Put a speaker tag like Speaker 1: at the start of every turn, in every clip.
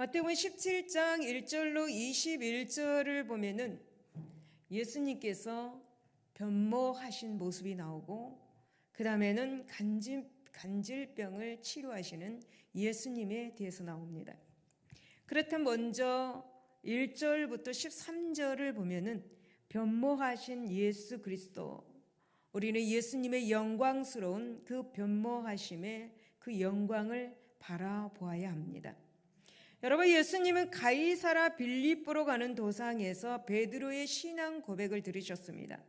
Speaker 1: 마태복음 17장 1절로 21절을 보면은 예수님께서 변모하신 모습이 나오고 그 다음에는 간질, 간질병을 치료하시는 예수님에 대해서 나옵니다. 그렇다면 먼저 1절부터 13절을 보면은 변모하신 예수 그리스도 우리는 예수님의 영광스러운 그 변모하심의 그 영광을 바라보아야 합니다. 여러분 예수님은 가이사라 빌립보로 가는 도상에서 베드로의 신앙 고백을 들으셨습니다.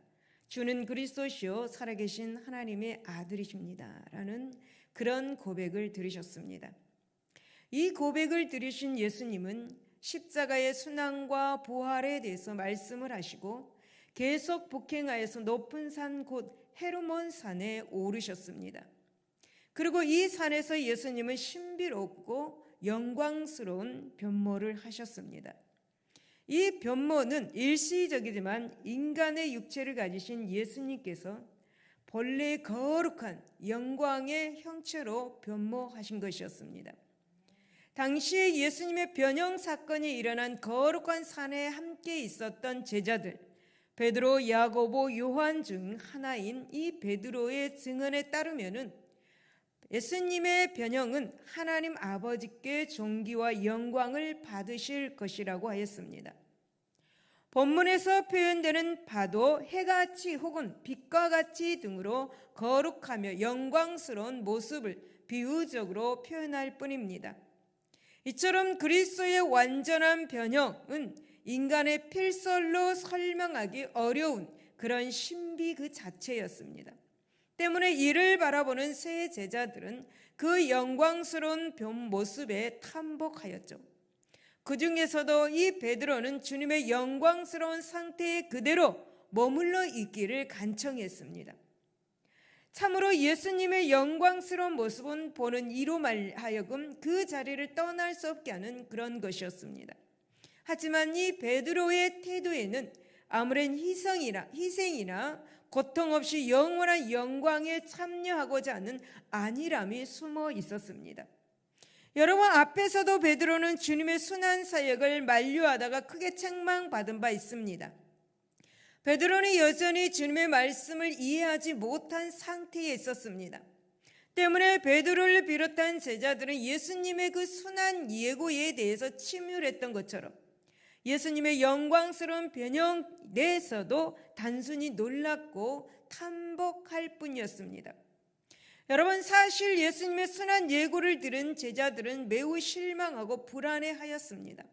Speaker 1: 주는 그리스도시요 살아계신 하나님의 아들이십니다라는 그런 고백을 들으셨습니다. 이 고백을 들으신 예수님은 십자가의 순환과 부활에 대해서 말씀을 하시고 계속 북행하여서 높은 산 곧 헤르몬 산에 오르셨습니다. 그리고 이 산에서 예수님은 신비롭고 영광스러운 변모를 하셨습니다. 이 변모는 일시적이지만 인간의 육체를 가지신 예수님께서 본래 거룩한 영광의 형체로 변모하신 것이었습니다. 당시에 예수님의 변형 사건이 일어난 거룩한 산에 함께 있었던 제자들 베드로, 야고보, 요한 중 하나인 이 베드로의 증언에 따르면은 예수님의 변형은 하나님 아버지께 존귀와 영광을 받으실 것이라고 하였습니다. 본문에서 표현되는 바도 해같이 혹은 빛과 같이 등으로 거룩하며 영광스러운 모습을 비유적으로 표현할 뿐입니다. 이처럼 그리스도의 완전한 변형은 인간의 필설로 설명하기 어려운 그런 신비 그 자체였습니다. 때문에 이를 바라보는 새 제자들은 그 영광스러운 변 모습에 탐복하였죠. 그 중에서도 이 베드로는 주님의 영광스러운 상태에 그대로 머물러 있기를 간청했습니다. 참으로 예수님의 영광스러운 모습은 보는 이로 말 하여금 그 자리를 떠날 수 없게 하는 그런 것이었습니다. 하지만 이 베드로의 태도에는 아무런 희생이나 희생이나 고통 없이 영원한 영광에 참여하고자 하는 안일함이 숨어 있었습니다. 여러분 앞에서도 베드로는 주님의 순환 사역을 만류하다가 크게 책망받은 바 있습니다. 베드로는 여전히 주님의 말씀을 이해하지 못한 상태에 있었습니다. 때문에 베드로를 비롯한 제자들은 예수님의 그 순한 예고에 대해서 침울했던 것처럼 예수님의 영광스러운 변형 내에서도 단순히 놀랐고 탐복할 뿐이었습니다. 여러분 사실 예수님의 순한 예고를 들은 제자들은 매우 실망하고 불안해 하였습니다.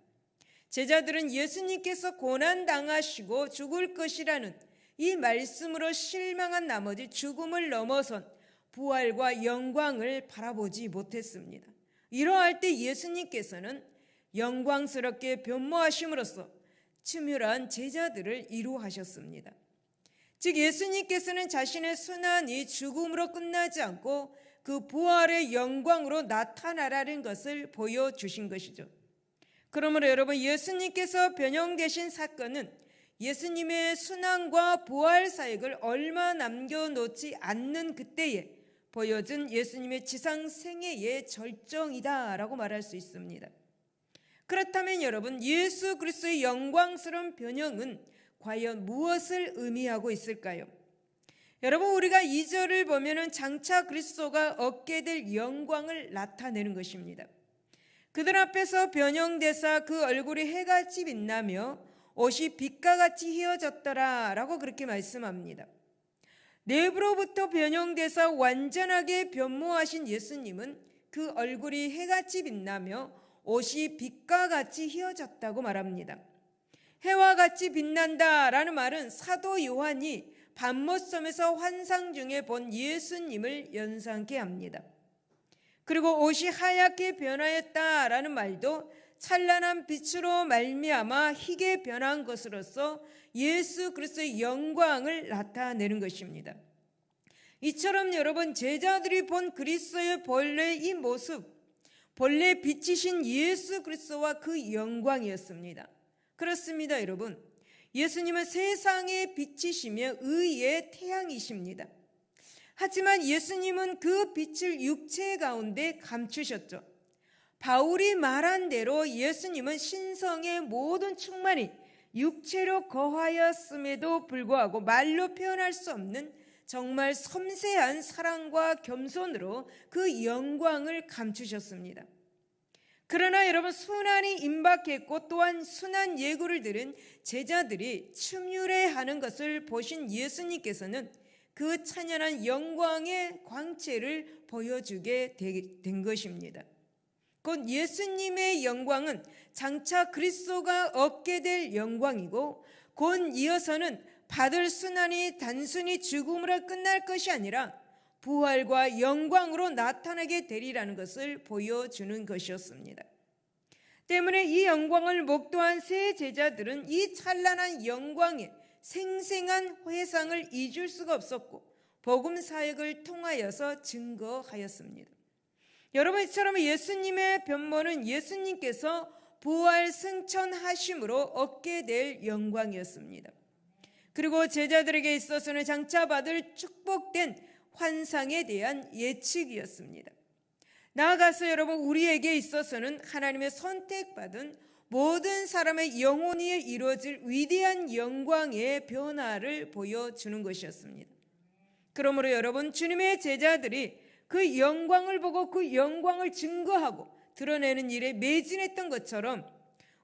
Speaker 1: 제자들은 예수님께서 고난 당하시고 죽을 것이라는 이 말씀으로 실망한 나머지 죽음을 넘어선 부활과 영광을 바라보지 못했습니다. 이러할 때 예수님께서는 영광스럽게 변모하심으로써 치밀한 제자들을 이루하셨습니다. 즉 예수님께서는 자신의 순환 이 죽음으로 끝나지 않고 그 부활의 영광으로 나타나라는 것을 보여주신 것이죠. 그러므로 여러분 예수님께서 변형되신 사건은 예수님의 순환과 부활 사역을 얼마 남겨놓지 않는 그때에 보여준 예수님의 지상 생애의 절정이다라고 말할 수 있습니다. 그렇다면 여러분 예수 그리스도의 영광스러운 변형은 과연 무엇을 의미하고 있을까요? 여러분 우리가 이 절을 보면은 장차 그리스도가 얻게 될 영광을 나타내는 것입니다. 그들 앞에서 변형되사 그 얼굴이 해같이 빛나며 옷이 빛과 같이 휘어졌더라라고 그렇게 말씀합니다. 내부로부터 변형돼서 완전하게 변모하신 예수님은 그 얼굴이 해같이 빛나며 옷이 빛과 같이 휘어졌다고 말합니다. 해와 같이 빛난다 라는 말은 사도 요한이 밤모섬에서 환상 중에 본 예수님을 연상케 합니다. 그리고 옷이 하얗게 변하였다 라는 말도 찬란한 빛으로 말미암아 희게 변한 것으로서 예수 그리스도의 영광을 나타내는 것입니다. 이처럼 여러분 제자들이 본 그리스도의 본래 이 모습 본래 빛이신 예수 그리스도와 그 영광이었습니다. 그렇습니다, 여러분. 예수님은 세상의 빛이시며 의의 태양이십니다. 하지만 예수님은 그 빛을 육체 가운데 감추셨죠. 바울이 말한 대로 예수님은 신성의 모든 충만이 육체로 거하였음에도 불구하고 말로 표현할 수 없는 정말 섬세한 사랑과 겸손으로 그 영광을 감추셨습니다. 그러나 여러분 순환이 임박했고 또한 순한 예고를 들은 제자들이 춤유래하는 것을 보신 예수님께서는 그 찬연한 영광의 광채를 보여주게 된 것입니다. 곧 예수님의 영광은 장차 그리스도가 얻게 될 영광이고 곧 이어서는 받을 순환이 단순히 죽음으로 끝날 것이 아니라 부활과 영광으로 나타나게 되리라는 것을 보여주는 것이었습니다. 때문에 이 영광을 목도한 세 제자들은 이 찬란한 영광의 생생한 회상을 잊을 수가 없었고 복음 사역을 통하여서 증거하였습니다. 여러분 이처럼 예수님의 변모는 예수님께서 부활 승천하심으로 얻게 될 영광이었습니다. 그리고 제자들에게 있어서는 장차 받을 축복된 환상에 대한 예측이었습니다. 나아가서 여러분 우리에게 있어서는 하나님의 선택받은 모든 사람의 영혼이 이루어질 위대한 영광의 변화를 보여주는 것이었습니다. 그러므로 여러분 주님의 제자들이 그 영광을 보고 그 영광을 증거하고 드러내는 일에 매진했던 것처럼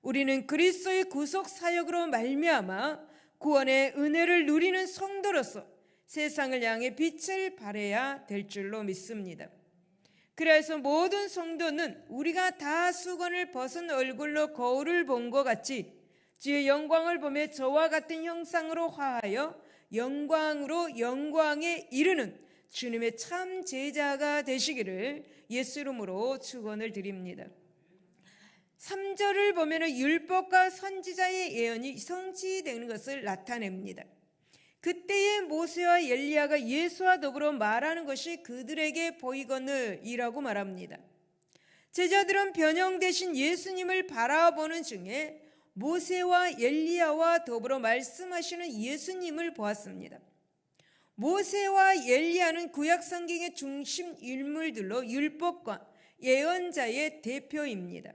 Speaker 1: 우리는 그리스도의 구속 사역으로 말미암아 구원의 은혜를 누리는 성도로서 세상을 향해 빛을 발해야 될 줄로 믿습니다. 그래서 모든 성도는 우리가 다 수건을 벗은 얼굴로 거울을 본 것 같이 주의 영광을 보며 저와 같은 형상으로 화하여 영광으로 영광에 이르는 주님의 참 제자가 되시기를 예수 이름으로 축원을 드립니다. 3절을 보면 율법과 선지자의 예언이 성취되는 것을 나타냅니다. 그때의 모세와 엘리야가 예수와 더불어 말하는 것이 그들에게 보이거늘이라고 말합니다. 제자들은 변형 대신 예수님을 바라보는 중에 모세와 엘리야와 더불어 말씀하시는 예수님을 보았습니다. 모세와 엘리야는 구약 성경의 중심 인물들로 율법과 예언자의 대표입니다.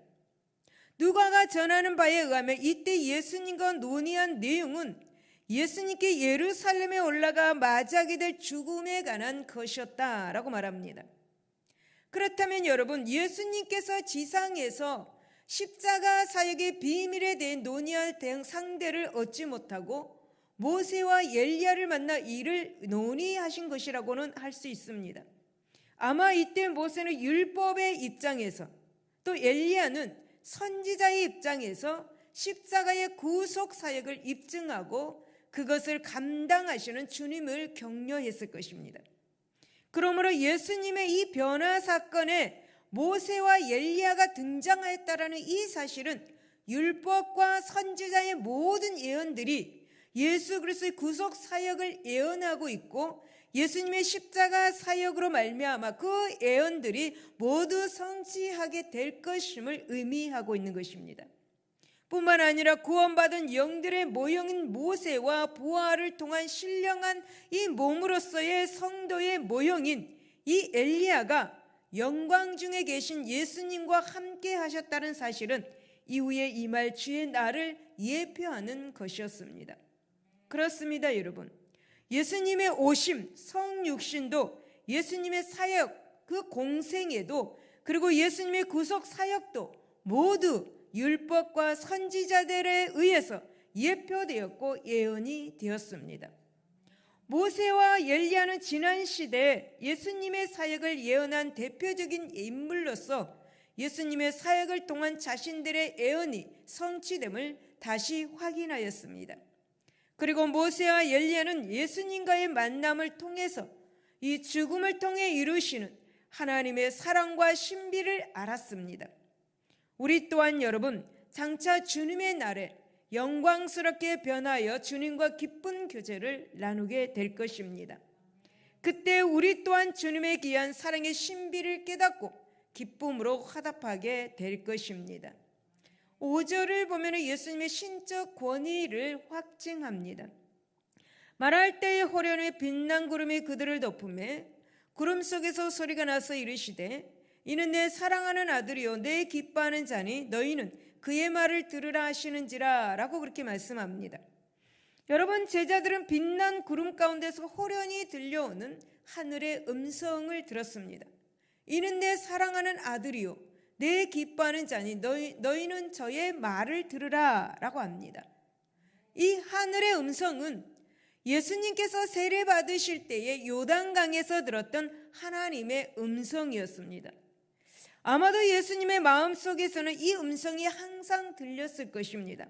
Speaker 1: 누가가 전하는 바에 의하면 이때 예수님과 논의한 내용은 예수님께 예루살렘에 올라가 맞이하게 될 죽음에 관한 것이었다라고 말합니다. 그렇다면 여러분 예수님께서 지상에서 십자가 사역의 비밀에 대해 논의할 대응 상대를 얻지 못하고 모세와 엘리야를 만나 이를 논의하신 것이라고는 할 수 있습니다. 아마 이때 모세는 율법의 입장에서 또 엘리야는 선지자의 입장에서 십자가의 구속 사역을 입증하고 그것을 감당하시는 주님을 격려했을 것입니다. 그러므로 예수님의 이 변화 사건에 모세와 엘리야가 등장하였다라는 이 사실은 율법과 선지자의 모든 예언들이 예수 그리스도의 구속 사역을 예언하고 있고 예수님의 십자가 사역으로 말미암아 그 예언들이 모두 성취하게 될 것임을 의미하고 있는 것입니다. 뿐만 아니라 구원받은 영들의 모형인 모세와 부활을 통한 신령한 이 몸으로서의 성도의 모형인 이 엘리야가 영광 중에 계신 예수님과 함께 하셨다는 사실은 이후에 임할 주의 날을 예표하는 것이었습니다. 그렇습니다, 여러분. 예수님의 오심, 성육신도 예수님의 사역, 그 공생에도 그리고 예수님의 구속 사역도 모두 율법과 선지자들에 의해서 예표되었고 예언이 되었습니다. 모세와 엘리야는 지난 시대에 예수님의 사역을 예언한 대표적인 인물로서 예수님의 사역을 통한 자신들의 예언이 성취됨을 다시 확인하였습니다. 그리고 모세와 엘리야는 예수님과의 만남을 통해서 이 죽음을 통해 이루시는 하나님의 사랑과 신비를 알았습니다. 우리 또한 여러분 장차 주님의 날에 영광스럽게 변하여 주님과 기쁜 교제를 나누게 될 것입니다. 그때 우리 또한 주님의 귀한 사랑의 신비를 깨닫고 기쁨으로 화답하게 될 것입니다. 5절을 보면 예수님의 신적 권위를 확증합니다. 말할 때의 호련의 빛난 구름이 그들을 덮음에 구름 속에서 소리가 나서 이르시되 이는 내 사랑하는 아들이요 내 기뻐하는 자니 너희는 그의 말을 들으라 하시는지라라고 그렇게 말씀합니다. 여러분 제자들은 빛난 구름 가운데서 호련히 들려오는 하늘의 음성을 들었습니다. 이는 내 사랑하는 아들이요 내 기뻐하는 자니 너희, 너희는 저의 말을 들으라 라고 합니다. 이 하늘의 음성은 예수님께서 세례 받으실 때에 요단강에서 들었던 하나님의 음성이었습니다. 아마도 예수님의 마음 속에서는 이 음성이 항상 들렸을 것입니다.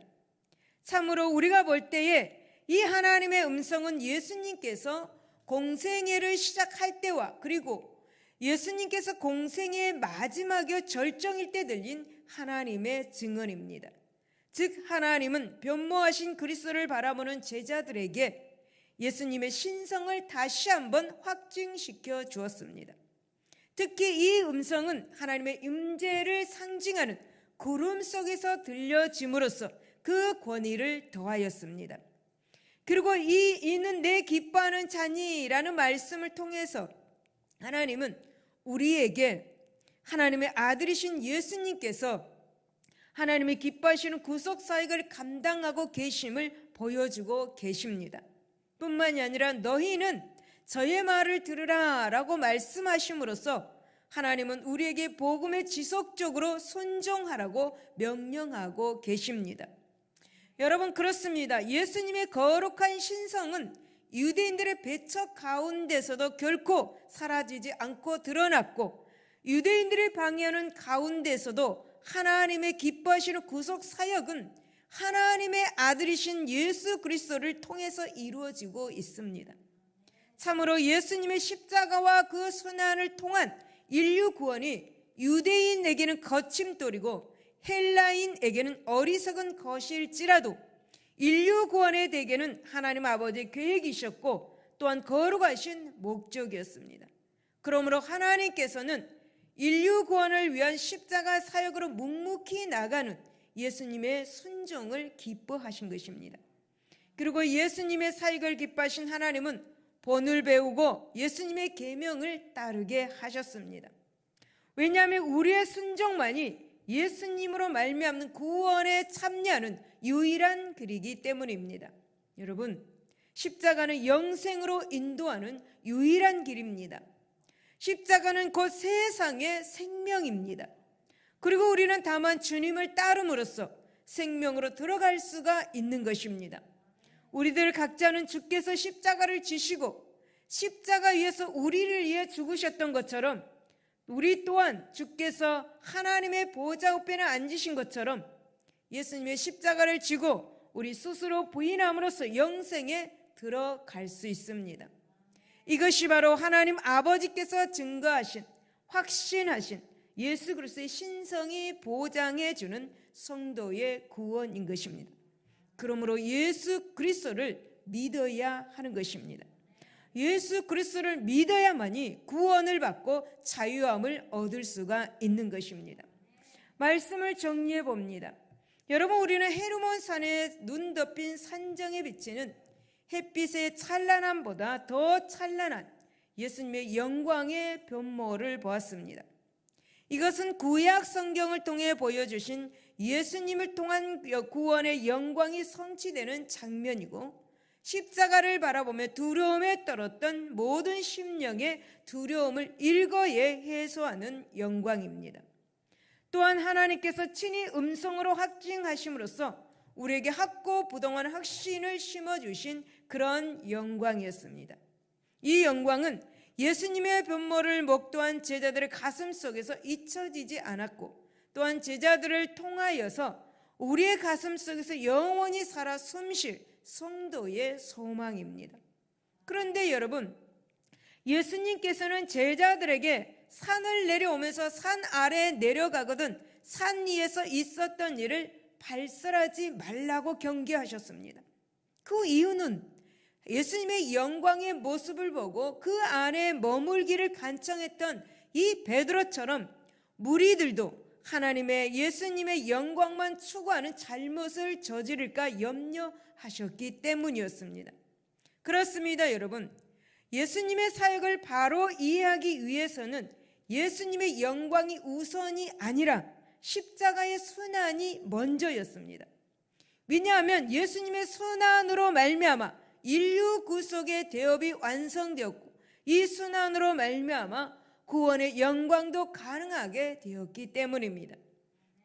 Speaker 1: 참으로 우리가 볼 때에 이 하나님의 음성은 예수님께서 공생애를 시작할 때와 그리고 예수님께서 공생의 마지막이요 절정일 때 들린 하나님의 증언입니다. 즉 하나님은 변모하신 그리스도를 바라보는 제자들에게 예수님의 신성을 다시 한번 확증시켜 주었습니다. 특히 이 음성은 하나님의 임재를 상징하는 구름 속에서 들려짐으로써 그 권위를 더하였습니다. 그리고 이 이는 내 기뻐하는 자니라는 말씀을 통해서 하나님은 우리에게 하나님의 아들이신 예수님께서 하나님의 기뻐하시는 구속 사역을 감당하고 계심을 보여주고 계십니다. 뿐만이 아니라 너희는 저의 말을 들으라라고 말씀하심으로써 하나님은 우리에게 복음에 지속적으로 순종하라고 명령하고 계십니다. 여러분 그렇습니다. 예수님의 거룩한 신성은 유대인들의 배척 가운데서도 결코 사라지지 않고 드러났고 유대인들이 방해하는 가운데서도 하나님의 기뻐하시는 구속 사역은 하나님의 아들이신 예수 그리스도를 통해서 이루어지고 있습니다. 참으로 예수님의 십자가와 그 순환을 통한 인류 구원이 유대인에게는 거침돌이고 헬라인에게는 어리석은 것일지라도 인류 구원의 대계는 하나님 아버지의 계획이셨고 또한 거룩하신 목적이었습니다. 그러므로 하나님께서는 인류 구원을 위한 십자가 사역으로 묵묵히 나가는 예수님의 순종을 기뻐하신 것입니다. 그리고 예수님의 사역을 기뻐하신 하나님은 본을 배우고 예수님의 계명을 따르게 하셨습니다. 왜냐하면 우리의 순종만이 예수님으로 말미암는 구원에 참여하는 유일한 길이기 때문입니다. 여러분, 십자가는 영생으로 인도하는 유일한 길입니다. 십자가는 곧 세상의 생명입니다. 그리고 우리는 다만 주님을 따름으로써 생명으로 들어갈 수가 있는 것입니다. 우리들 각자는 주께서 십자가를 지시고 십자가 위에서 우리를 위해 죽으셨던 것처럼 우리 또한 주께서 하나님의 보좌 우편에 앉으신 것처럼 예수님의 십자가를 지고 우리 스스로 부인함으로써 영생에 들어갈 수 있습니다. 이것이 바로 하나님 아버지께서 증거하신 확신하신 예수 그리스도의 신성이 보장해 주는 성도의 구원인 것입니다. 그러므로 예수 그리스도를 믿어야 하는 것입니다. 예수 그리스도를 믿어야만이 구원을 받고 자유함을 얻을 수가 있는 것입니다. 말씀을 정리해 봅니다. 여러분 우리는 헤르몬 산에 눈 덮인 산정에 비치는 햇빛의 찬란함보다 더 찬란한 예수님의 영광의 변모를 보았습니다. 이것은 구약 성경을 통해 보여주신 예수님을 통한 구원의 영광이 성취되는 장면이고 십자가를 바라보며 두려움에 떨었던 모든 심령의 두려움을 일거에 해소하는 영광입니다. 또한 하나님께서 친히 음성으로 확증하심으로써 우리에게 학고 부동한 확신을 심어주신 그런 영광이었습니다. 이 영광은 예수님의 변모를 목도한 제자들의 가슴 속에서 잊혀지지 않았고 또한 제자들을 통하여서 우리의 가슴 속에서 영원히 살아 숨쉴 성도의 소망입니다. 그런데 여러분, 예수님께서는 제자들에게 산을 내려오면서 산 아래에 내려가거든 산 위에서 있었던 일을 발설하지 말라고 경계하셨습니다. 그 이유는 예수님의 영광의 모습을 보고 그 안에 머물기를 간청했던 이 베드로처럼 무리들도 하나님의 예수님의 영광만 추구하는 잘못을 저지를까 염려 하셨기 때문이었습니다. 그렇습니다, 여러분. 예수님의 사역을 바로 이해하기 위해서는 예수님의 영광이 우선이 아니라 십자가의 순환이 먼저였습니다. 왜냐하면 예수님의 순환으로 말미암아 인류 구속의 대업이 완성되었고 이 순환으로 말미암아 구원의 영광도 가능하게 되었기 때문입니다.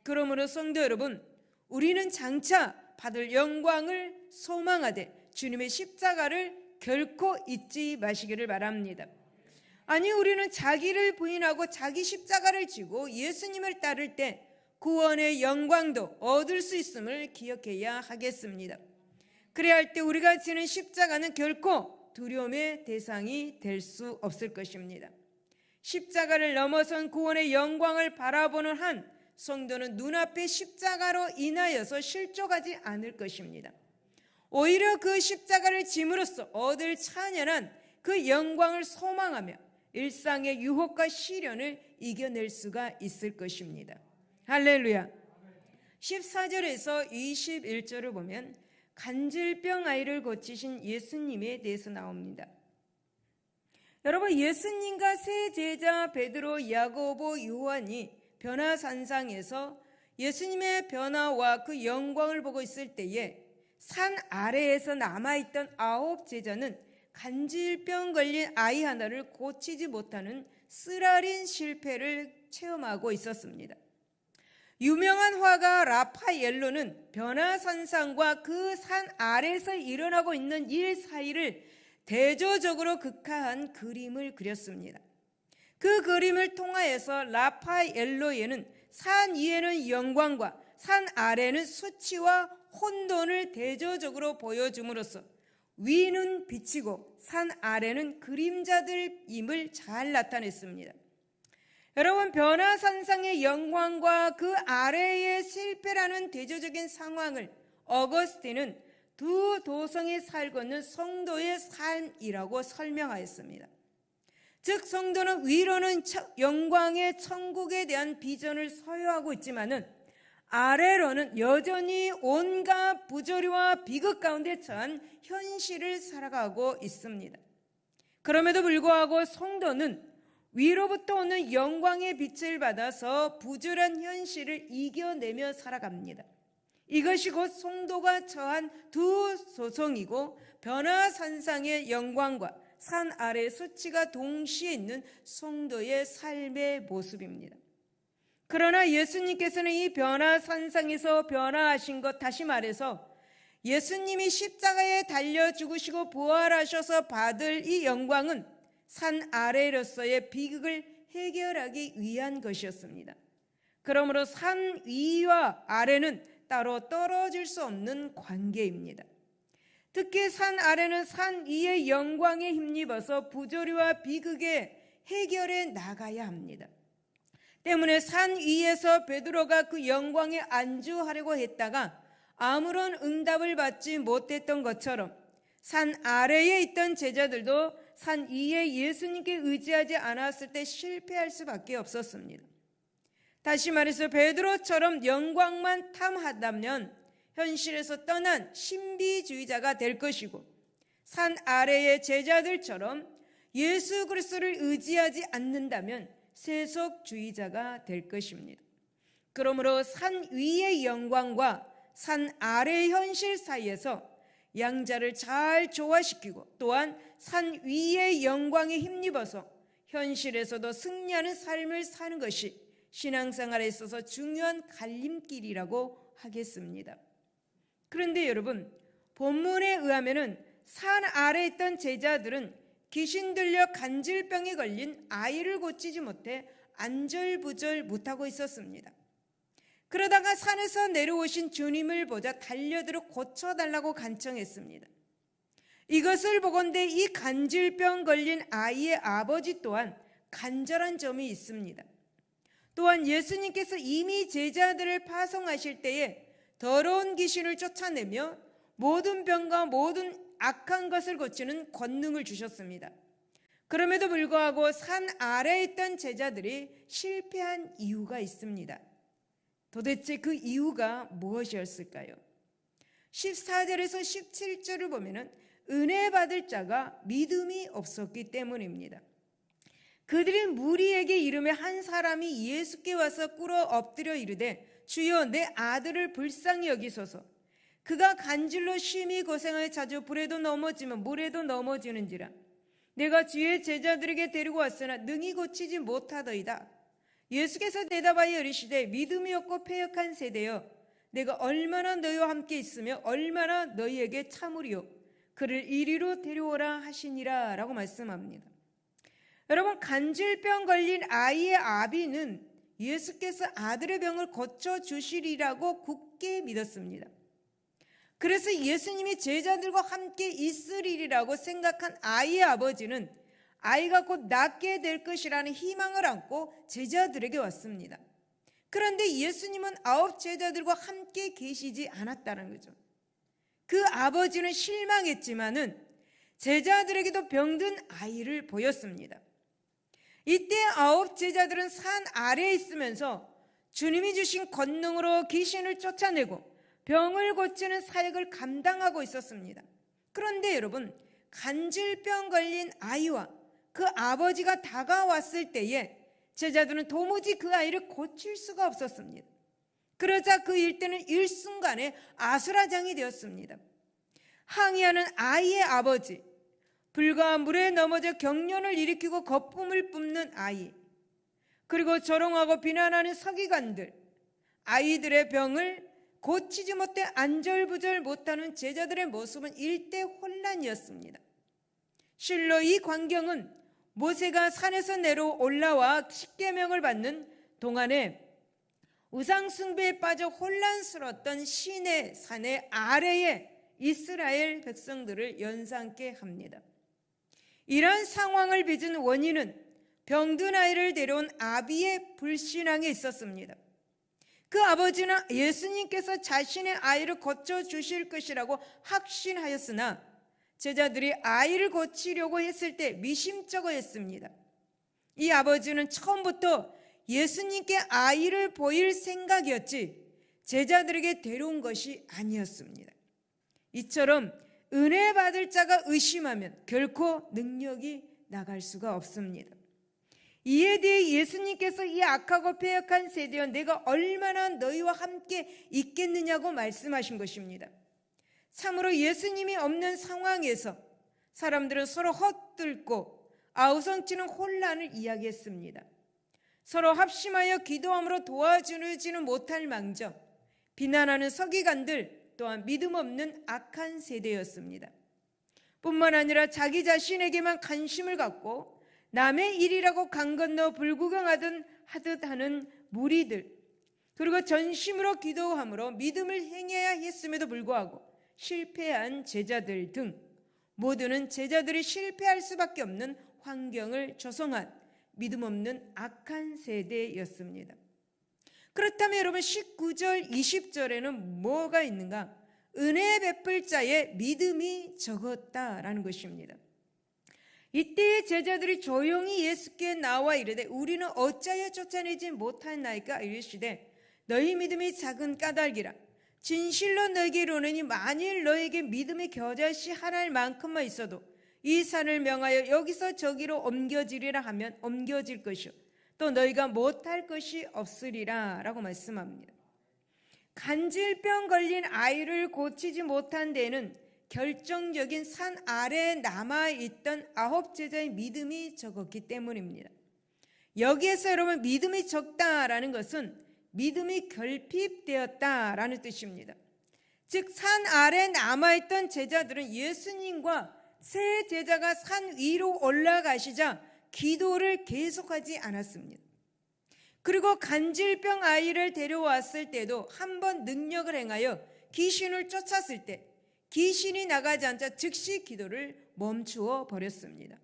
Speaker 1: 그러므로 성도 여러분, 우리는 장차 받을 영광을 소망하되 주님의 십자가를 결코 잊지 마시기를 바랍니다. 아니 우리는 자기를 부인하고 자기 십자가를 지고 예수님을 따를 때 구원의 영광도 얻을 수 있음을 기억해야 하겠습니다. 그래야 할 때 우리가 지는 십자가는 결코 두려움의 대상이 될 수 없을 것입니다. 십자가를 넘어선 구원의 영광을 바라보는 한 성도는 눈앞의 십자가로 인하여서 실족하지 않을 것입니다. 오히려 그 십자가를 짐으로써 얻을 찬연한 그 영광을 소망하며 일상의 유혹과 시련을 이겨낼 수가 있을 것입니다. 할렐루야. 14절에서 21절을 보면 간질병 아이를 고치신 예수님에 대해서 나옵니다. 여러분 예수님과 세 제자 베드로, 야고보, 요한이 변화산상에서 예수님의 변화와 그 영광을 보고 있을 때에 산 아래에서 남아있던 아홉 제자는 간질병 걸린 아이 하나를 고치지 못하는 쓰라린 실패를 체험하고 있었습니다. 유명한 화가 라파엘로는 변화산상과 그 산 아래에서 일어나고 있는 일 사이를 대조적으로 극화한 그림을 그렸습니다. 그 그림을 통하여서 라파엘로에는 산 위에는 영광과 산 아래는 수치와 혼돈을 대조적으로 보여줌으로써 위는 비치고 산 아래는 그림자들임을 잘 나타냈습니다. 여러분 변화산상의 영광과 그 아래의 실패라는 대조적인 상황을 어거스틴은 두 도성에 살고 있는 성도의 삶이라고 설명하였습니다. 즉 성도는 위로는 영광의 천국에 대한 비전을 소유하고 있지만은 아래로는 여전히 온갖 부조리와 비극 가운데 처한 현실을 살아가고 있습니다. 그럼에도 불구하고 성도는 위로부터 오는 영광의 빛을 받아서 부조한 현실을 이겨내며 살아갑니다. 이것이 곧 성도가 처한 두 소송이고 변화산상의 영광과 산 아래 수치가 동시에 있는 성도의 삶의 모습입니다. 그러나 예수님께서는 이 변화 산상에서 변화하신 것 다시 말해서 예수님이 십자가에 달려 죽으시고 부활하셔서 받을 이 영광은 산 아래로서의 비극을 해결하기 위한 것이었습니다. 그러므로 산 위와 아래는 따로 떨어질 수 없는 관계입니다. 특히 산 아래는 산 위의 영광에 힘입어서 부조리와 비극의 해결해 나가야 합니다. 때문에 산 위에서 베드로가 그 영광에 안주하려고 했다가 아무런 응답을 받지 못했던 것처럼 산 아래에 있던 제자들도 산 위에 예수님께 의지하지 않았을 때 실패할 수밖에 없었습니다. 다시 말해서 베드로처럼 영광만 탐하다면 현실에서 떠난 신비주의자가 될 것이고 산 아래의 제자들처럼 예수 그리스도를 의지하지 않는다면 세속주의자가 될 것입니다. 그러므로 산 위의 영광과 산 아래의 현실 사이에서 양자를 잘 조화시키고 또한 산 위의 영광에 힘입어서 현실에서도 승리하는 삶을 사는 것이 신앙생활에 있어서 중요한 갈림길이라고 하겠습니다. 그런데 여러분, 본문에 의하면은 산 아래 있던 제자들은 귀신 들려 간질병에 걸린 아이를 고치지 못해 안절부절 못하고 있었습니다. 그러다가 산에서 내려오신 주님을 보자 달려들어 고쳐달라고 간청했습니다. 이것을 보건대 이 간질병 걸린 아이의 아버지 또한 간절한 점이 있습니다. 또한 예수님께서 이미 제자들을 파송하실 때에 더러운 귀신을 쫓아내며 모든 병과 모든 악한 것을 고치는 권능을 주셨습니다. 그럼에도 불구하고 산 아래에 있던 제자들이 실패한 이유가 있습니다. 도대체 그 이유가 무엇이었을까요? 14절에서 17절을 보면은 은혜 받을 자가 믿음이 없었기 때문입니다. 그들이 무리에게 이름에 한 사람이 예수께 와서 꿇어 엎드려 이르되 주여 내 아들을 불쌍히 여기소서 그가 간질로 심히 고생하여 자주 불에도 넘어지면 물에도 넘어지는지라. 내가 주의 제자들에게 데리고 왔으나 능히 고치지 못하더이다. 예수께서 대답하여 이르시되 믿음이 없고 패역한 세대여 내가 얼마나 너희와 함께 있으며 얼마나 너희에게 참으리요? 그를 이리로 데려오라 하시니라 라고 말씀합니다. 여러분 간질병 걸린 아이의 아비는 예수께서 아들의 병을 고쳐 주시리라고 굳게 믿었습니다. 그래서 예수님이 제자들과 함께 있으리라고 생각한 아이의 아버지는 아이가 곧 낫게 될 것이라는 희망을 안고 제자들에게 왔습니다. 그런데 예수님은 아홉 제자들과 함께 계시지 않았다는 거죠. 그 아버지는 실망했지만은 제자들에게도 병든 아이를 보였습니다. 이때 아홉 제자들은 산 아래에 있으면서 주님이 주신 권능으로 귀신을 쫓아내고 병을 고치는 사역을 감당하고 있었습니다. 그런데 여러분, 간질병 걸린 아이와 그 아버지가 다가왔을 때에 제자들은 도무지 그 아이를 고칠 수가 없었습니다. 그러자 그 일대는 일순간에 아수라장이 되었습니다. 항의하는 아이의 아버지, 불과 물에 넘어져 경련을 일으키고 거품을 뿜는 아이, 그리고 조롱하고 비난하는 서기관들, 아이들의 병을 고치지 못해 안절부절 못하는 제자들의 모습은 일대 혼란이었습니다. 실로 이 광경은 모세가 산에서 내려 올라와 십계명을 받는 동안에 우상 숭배에 빠져 혼란스러웠던 신의 산의 아래에 이스라엘 백성들을 연상케 합니다. 이런 상황을 빚은 원인은 병든 아이를 데려온 아비의 불신앙에 있었습니다. 그 아버지는 예수님께서 자신의 아이를 고쳐 주실 것이라고 확신하였으나 제자들이 아이를 고치려고 했을 때 미심쩍어 했습니다. 이 아버지는 처음부터 예수님께 아이를 보일 생각이었지 제자들에게 데려온 것이 아니었습니다. 이처럼 은혜 받을 자가 의심하면 결코 능력이 나갈 수가 없습니다. 이에 대해 예수님께서 이 악하고 폐역한 세대여 내가 얼마나 너희와 함께 있겠느냐고 말씀하신 것입니다. 참으로 예수님이 없는 상황에서 사람들은 서로 헛들고 아우성치는 혼란을 이야기했습니다. 서로 합심하여 기도함으로 도와주지는 못할 망정 비난하는 서기관들 또한 믿음 없는 악한 세대였습니다. 뿐만 아니라 자기 자신에게만 관심을 갖고 남의 일이라고 강 건너 불구경하듯 하듯 하는 무리들 그리고 전심으로 기도함으로 믿음을 행해야 했음에도 불구하고 실패한 제자들 등 모두는 제자들이 실패할 수밖에 없는 환경을 조성한 믿음 없는 악한 세대였습니다. 그렇다면 여러분 19절 20절에는 뭐가 있는가? 은혜 베풀 자의 믿음이 적었다라는 것입니다. 이때 제자들이 조용히 예수께 나와 이르되 우리는 어찌하여 쫓아내지 못하나이까 이르시되 너희 믿음이 작은 까닭이라 진실로 너에게 이르노니 만일 너에게 믿음이 겨자씨 하나일 만큼만 있어도 이 산을 명하여 여기서 저기로 옮겨지리라 하면 옮겨질 것이요 또 너희가 못할 것이 없으리라라고 말씀합니다. 간질병 걸린 아이를 고치지 못한 데는 결정적인 산 아래에 남아있던 아홉 제자의 믿음이 적었기 때문입니다. 여기에서 여러분 믿음이 적다라는 것은 믿음이 결핍되었다라는 뜻입니다. 즉, 산 아래 남아있던 제자들은 예수님과 새 제자가 산 위로 올라가시자 기도를 계속하지 않았습니다. 그리고 간질병 아이를 데려왔을 때도 한 번 능력을 행하여 귀신을 쫓았을 때 귀신이 나가지 않자 즉시 기도를 멈추어 버렸습니다.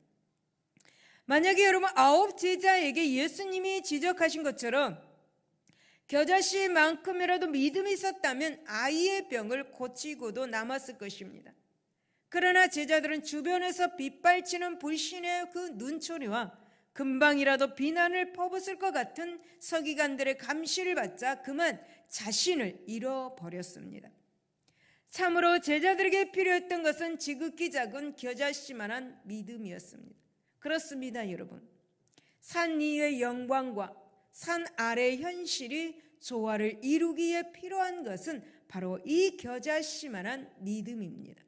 Speaker 1: 만약에 여러분 아홉 제자에게 예수님이 지적하신 것처럼 겨자씨만큼이라도 믿음이 있었다면 아이의 병을 고치고도 남았을 것입니다. 그러나 제자들은 주변에서 빗발치는 불신의 그 눈초리와 금방이라도 비난을 퍼붓을 것 같은 서기관들의 감시를 받자 그만 자신을 잃어버렸습니다. 참으로 제자들에게 필요했던 것은 지극히 작은 겨자씨만한 믿음이었습니다. 그렇습니다, 여러분. 산 위의 영광과 산 아래의 현실이 조화를 이루기에 필요한 것은 바로 이 겨자씨만한 믿음입니다.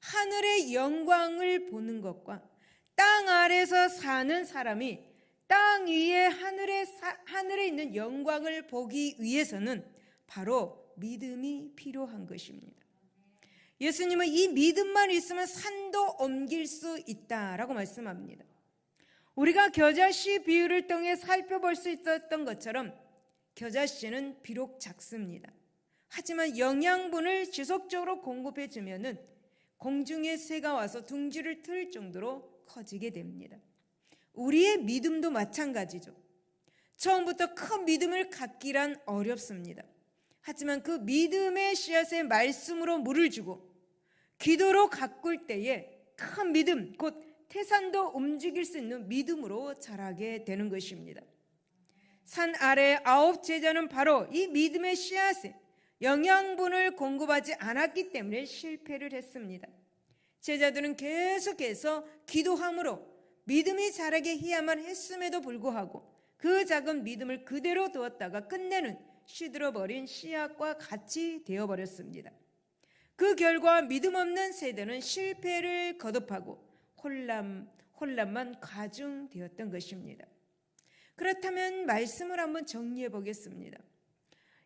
Speaker 1: 하늘의 영광을 보는 것과 땅 아래서 사는 사람이 땅 위에 하늘에 사- 하늘에 있는 영광을 보기 위해서는 바로 믿음이 필요한 것입니다. 예수님은 이 믿음만 있으면 산도 옮길 수 있다라고 말씀합니다. 우리가 겨자씨 비유를 통해 살펴볼 수 있었던 것처럼 겨자씨는 비록 작습니다. 하지만 영양분을 지속적으로 공급해 주면은 공중의 새가 와서 둥지를 틀 정도로 커지게 됩니다. 우리의 믿음도 마찬가지죠. 처음부터 큰 믿음을 갖기란 어렵습니다. 하지만 그 믿음의 씨앗에 말씀으로 물을 주고 기도로 가꿀 때에 큰 믿음, 곧 태산도 움직일 수 있는 믿음으로 자라게 되는 것입니다. 산 아래 아홉 제자는 바로 이 믿음의 씨앗에 영양분을 공급하지 않았기 때문에 실패를 했습니다. 제자들은 계속해서 기도함으로 믿음이 자라게 해야만 했음에도 불구하고 그 작은 믿음을 그대로 두었다가 끝내는 시들어버린 씨앗과 같이 되어버렸습니다. 그 결과 믿음 없는 세대는 실패를 거듭하고 혼란, 혼란만 가중되었던 것입니다. 그렇다면 말씀을 한번 정리해 보겠습니다.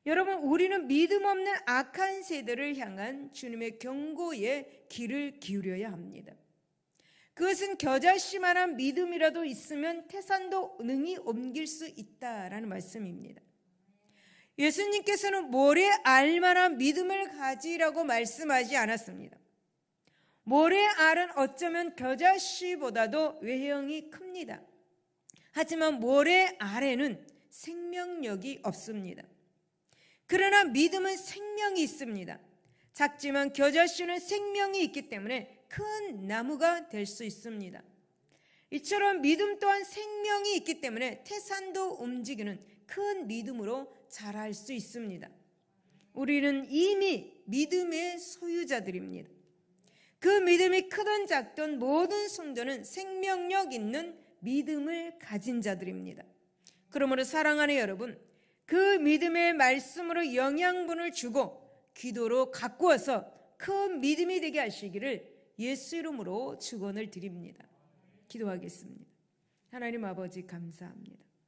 Speaker 1: 여러분, 우리는 믿음 없는 악한 세대를 향한 주님의 경고에 귀를 기울여야 합니다. 그것은 겨자씨만한 믿음이라도 있으면 태산도 능히 옮길 수 있다라는 말씀입니다. 예수님께서는 모래 알만한 믿음을 가지라고 말씀하지 않았습니다. 모래 알은 어쩌면 겨자씨보다도 외형이 큽니다. 하지만 모래 알에는 생명력이 없습니다. 그러나 믿음은 생명이 있습니다. 작지만 겨자씨는 생명이 있기 때문에 큰 나무가 될 수 있습니다. 이처럼 믿음 또한 생명이 있기 때문에 태산도 움직이는 큰 믿음으로 자랄 수 있습니다. 우리는 이미 믿음의 소유자들입니다. 그 믿음이 크든 작든 모든 성도는 생명력 있는 믿음을 가진 자들입니다. 그러므로 사랑하는 여러분, 그 믿음의 말씀으로 영양분을 주고 기도로 가꾸어서 큰 믿음이 되게 하시기를 예수 이름으로 축원을 드립니다. 기도하겠습니다. 하나님 아버지 감사합니다.